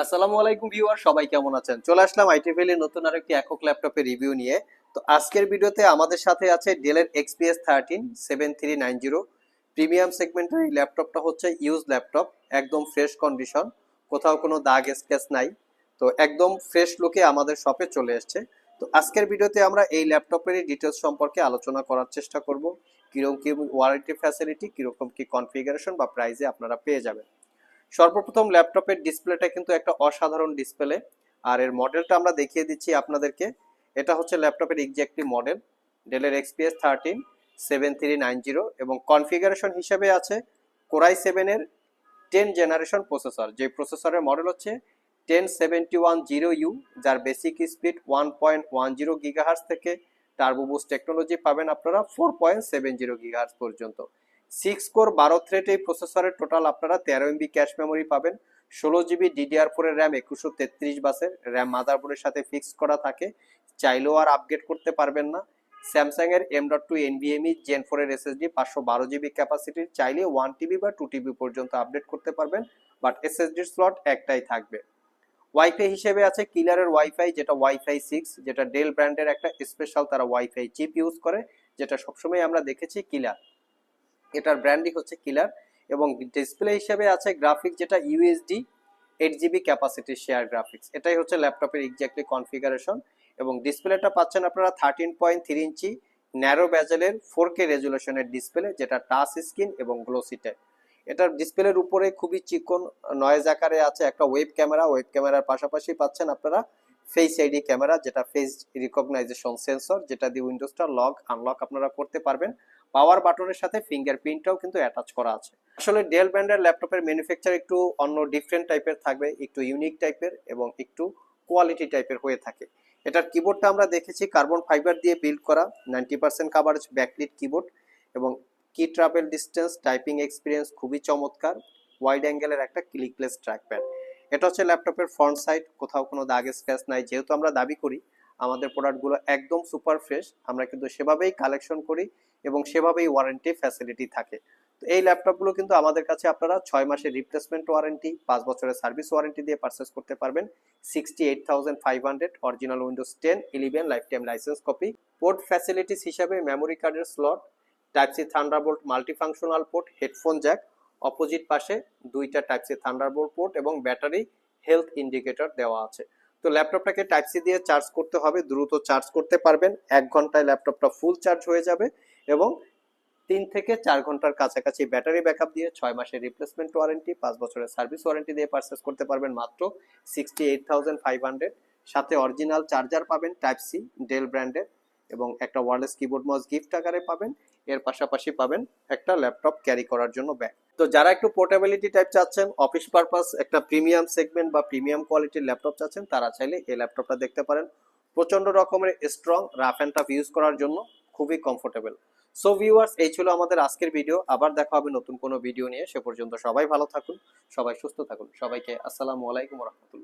আসসালামু আলাইকুম ভিউয়ার, সবাই কেমন আছেন? চলে আসলাম আইটিভিএল নতুন আর একটি একক ল্যাপটপের রিভিউ নিয়ে। তো আজকের ভিডিওতে আমাদের সাথে আছে ডেলের XPS thirteen seven three nine zero premium সেগমেন্টের এই ল্যাপটপটা হচ্ছে ইউজ ল্যাপটপ, একদম ফ্রেশ কন্ডিশন কোথাও কোনো দাগ স্কেচ নাই। তো একদম ফ্রেশ লুকে আমাদের শপে চলে এসছে। তো আজকের ভিডিওতে আমরা এই ল্যাপটপের ডিটেলস সম্পর্কে আলোচনা করার চেষ্টা করব। কীরকম কি ওয়ারেন্টি ফ্যাসিলিটি কীরকম কি কনফিগারেশন বা প্রাইসে আপনারা পেয়ে যাবেন। সর্বপ্রথম ল্যাপটপের ডিসপ্লেটা কিন্তু একটা অসাধারণ ডিসপ্লে। আর এর মডেলটা আমরা দেখিয়ে দিচ্ছি আপনাদেরকে। এটা হচ্ছে ল্যাপটপের এক্সাক্টলি মডেল ডেলের XPS thirteen seven three nine zero এবং কনফিগারেশন হিসেবে আছে কোরাই সেভেনের টেন জেনারেশন প্রসেসর যে প্রসেসরের মডেল হচ্ছে ten seventy one zero U যার basic speed one point one zero gigahertz থেকে টার্বোবুস টেকনোলজি পাবেন আপনারা four point seven zero gigahertz পর্যন্ত। সিক্স কোর বারো থ্রেড এই প্রসেসরের টোটাল আপনারা তেরো এমবি ক্যাশ মেমোরি পাবেন, ষোলো জিবি ডিডিআর ফোরের র্যাম একুশশো তেত্রিশ বাসের র্যাম মাদারবোর্ডের সাথে ফিক্স করা থাকে, চাইলেও আর আপগ্রেড করতে পারবেন না। স্যামসাং এর M dot two NVMe gen ফোরের এসএসডি পাঁচশো বারো জিবি ক্যাপাসিটির চাইলে ওয়ান টিবি বা টু টিবি পর্যন্ত আপডেট করতে পারবেন বাট এসএসডির স্লট একটাই থাকবে। ওয়াইফাই হিসেবে আছে কিলারের ওয়াইফাই যেটা ওয়াইফাই সিক্স যেটা ডেল ব্র্যান্ডের একটা স্পেশাল তারা ওয়াইফাই চিপ ইউজ করে, যেটা সবসময় আমরা দেখেছি কিলার এটার ব্র্যান্ডই হচ্ছে কিলার এবং ডিসপ্লে হিসেবে আছে গ্রাফিক্স যেটা USD eight GB capacity share graphics এটাই হচ্ছে ল্যাপটপের এক্স্যাক্টলি কনফিগারেশন এবং ডিসপ্লেটা পাচ্ছেন আপনারা thirteen point three inch narrow ব্যাজেলের four K রেজুলেশনের ডিসপ্লে যেটা টাচ স্ক্রিন এবং গ্লোসি টাইপ এটার ডিসপ্লের উপরে খুবই চিকন নয়েজ আকারে আছে একটা ওয়েব ক্যামেরা ওয়েব ক্যামেরার পাশাপাশি পাচ্ছেন আপনারা ফেস আইডি ক্যামেরা যেটা ফেস রিকগনাইজেশন সেন্সর যেটা দিয়ে উইন্ডোজটা লক আনলক আপনারা করতে পারবেন। পাওয়ার বাটনের সাথে ফিঙ্গারপ্রিন্টটাও কিন্তু অ্যাটাচ করা আছে। আসলে ডেল ব্র্যান্ডের ল্যাপটপের ম্যানুফ্যাকচার একটু অন্য ডিফারেন্ট টাইপের থাকবে, একটু ইউনিক টাইপের এবং একটু কোয়ালিটি টাইপের হয়ে থাকে। এটার কিবোর্ডটা আমরা দেখেছি কার্বন ফাইবার দিয়ে বিল্ড করা ninety percent coverage backlit keyboard এবং key travel distance typing experience খুবই চমৎকার ওয়াইড অ্যাঙ্গেলের একটা ক্লিকলেস ট্র্যাক ট্র্যাকপ্যাড এটা হচ্ছে ল্যাপটপের ফ্রন্ট সাইড কোথাও কোনো দাগ স্ক্র্যাচ নাই, যেহেতু আমরা দাবি করি আমাদের প্রোডাক্টগুলো একদম সুপার ফ্রেশ আমরা কিন্তু সেভাবেই কালেকশন করি এবং সেভাবেই ওয়ারেন্টি ফ্যাসিলিটি থাকে। তো এই ল্যাপটপগুলো কিন্তু আমাদের কাছে আপনারা ছয় মাসের রিপ্লেসমেন্ট ওয়ারেন্টি পাঁচ বছরের সার্ভিস ওয়ারেন্টি দিয়ে পারচেস করতে পারবেন। Sixty eight thousand five hundred original Windows ten eleven lifetime licence copy port facilities হিসাবে মেমোরি কার্ডের slot type C thunderbolt multifunctional port headphone jack opposite পাশে দুইটা টাইপ সি থান্ডারবোল্ট পোর্ট এবং battery health indicator দেওয়া আছে। তো ল্যাপটপটাকে type C দিয়ে চার্জ করতে হবে, দ্রুত চার্জ করতে পারবেন। এক ঘন্টায় ল্যাপটপটা ফুল চার্জ হয়ে যাবে এবং তিন থেকে চার ঘণ্টার কাছাকাছি ব্যাটারি ব্যাকআপ দিয়ে ছয় মাসের রিপ্লেসমেন্ট ওয়ারেন্টি পাঁচ বছরের সার্ভিস ওয়ারেন্টি দিয়ে পারচেস করতে পারবেন মাত্র sixty eight thousand five hundred সাথে অরিজিনাল চার্জার পাবেন টাইপ সি ডেল ব্র্যান্ডের এবং একটা ওয়ারলেস কিবোর্ড মাউস গিফট আকারে পাবেন। এর পাশাপাশি পাবেন একটা ল্যাপটপ ক্যারি করার জন্য ব্যাগ তো যারা একটু পোর্টেবিলিটি টাইপ চাচ্ছেন অফিস পারপাস একটা প্রিমিয়াম সেগমেন্ট বা প্রিমিয়াম কোয়ালিটির ল্যাপটপ চাচ্ছেন, তারা চাইলে এই ল্যাপটপটা দেখতে পারেন। প্রচণ্ড রকমের strong rough and tough use করার জন্য খুবই কমফোর্টেবল সো ভিউয়ার্স এই ছিল আমাদের আজকের ভিডিও আবার দেখা হবে নতুন কোনো ভিডিও নিয়ে। সে পর্যন্ত সবাই ভালো থাকুন, সবাই সুস্থ থাকুন। সবাইকে আসসালামু আলাইকুম রহমতুল্লাহ।